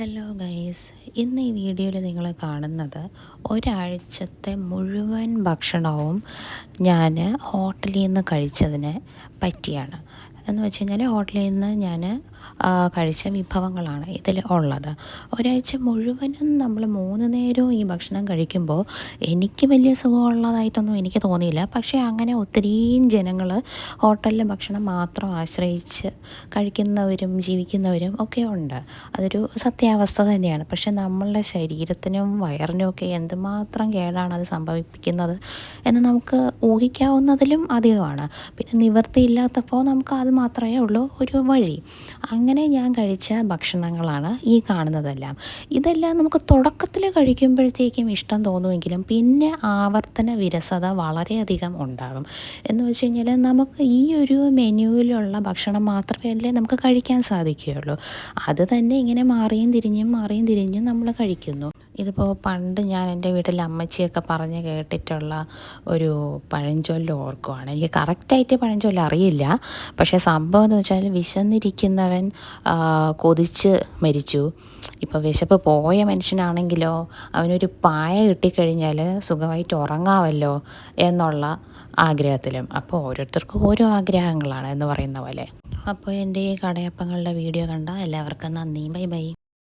Hello guys ഇന്ന് ഈ വീഡിയോയിൽ നിങ്ങൾ കാണുന്നത് ഒരാഴ്ചത്തെ മുഴുവൻ ഭക്ഷണവും ഞാൻ ഹോട്ടലിൽ നിന്ന് കഴിച്ചതിനെ പറ്റിയാണ്. എന്ന് വെച്ച് കഴിഞ്ഞാൽ ഹോട്ടലിൽ നിന്ന് ഞാൻ കഴിച്ച വിഭവങ്ങളാണ് ഇതിൽ ഉള്ളത്. ഒരാഴ്ച മുഴുവനും നമ്മൾ മൂന്ന് നേരവും ഈ ഭക്ഷണം കഴിക്കുമ്പോൾ എനിക്ക് വലിയ സുഖമുള്ളതായിട്ടൊന്നും എനിക്ക് തോന്നിയില്ല. പക്ഷേ അങ്ങനെ ഒത്തിരിയും ജനങ്ങൾ ഹോട്ടലിലെ ഭക്ഷണം മാത്രം ആശ്രയിച്ച് കഴിക്കുന്നവരും ജീവിക്കുന്നവരും ഒക്കെ ഉണ്ട്. അതൊരു സത്യാവസ്ഥ തന്നെയാണ്. പക്ഷേ നമ്മളുടെ ശരീരത്തിനും വയറിനും ഒക്കെ എന്തുമാത്രം കേടാണ് അത് സംഭവിപ്പിക്കുന്നത് എന്ന് നമുക്ക് ഊഹിക്കാവുന്നതിലും അധികമാണ്. പിന്നെ നിവൃത്തിയില്ലാത്തപ്പോൾ നമുക്ക് അത് മാത്രമേ ഉള്ളൂ ഒരു വഴി. അങ്ങനെ ഞാൻ കഴിച്ച ഭക്ഷണങ്ങളാണ് ഈ കാണുന്നതെല്ലാം. ഇതെല്ലാം നമുക്ക് തുടക്കത്തിൽ കഴിക്കുമ്പോഴത്തേക്കും ഇഷ്ടം തോന്നുമെങ്കിലും പിന്നെ ആവർത്തന വിരസത വളരെയധികം ഉണ്ടാകും. എന്ന് വെച്ച് കഴിഞ്ഞാൽ നമുക്ക് ഈ ഒരു മെനുവിലുള്ള ഭക്ഷണം മാത്രമേ അല്ലേ നമുക്ക് കഴിക്കാൻ സാധിക്കുകയുള്ളൂ. അത് തന്നെ ഇങ്ങനെ മാറിയും തിരിഞ്ഞും മാറിയും തിരിഞ്ഞും നമ്മൾ കഴിക്കുന്നു. ഇതിപ്പോൾ പണ്ട് ഞാൻ എന്റെ വീട്ടിൽ അമ്മച്ചിയൊക്കെ പറഞ്ഞ് കേട്ടിട്ടുള്ള ഒരു പഴഞ്ചൊല്ല് ഓർക്കുവാണ്. എനിക്ക് കറക്റ്റായിട്ട് പഴഞ്ചൊല്ല് അറിയില്ല പക്ഷേ സംഭവം എന്ന് വെച്ചാൽ വിശന്നിരിക്കുന്നവൻ കൊതിച്ച് മരിച്ചു. ഇപ്പോൾ വിശപ്പ് പോയ മനുഷ്യനാണെങ്കിലോ അവനൊരു പായ കിട്ടിക്കഴിഞ്ഞാൽ സുഖമായിട്ട് ഉറങ്ങാമല്ലോ എന്നുള്ള ആഗ്രഹത്തിലും. അപ്പോൾ ഓരോരുത്തർക്കും ഓരോ ആഗ്രഹങ്ങളാണ് എന്ന് പറയുന്ന പോലെ. അപ്പോൾ എന്റെ ഈ കടയപ്പങ്ങളുടെ വീഡിയോ കണ്ട എല്ലാവർക്കും നന്ദി. Bye bye.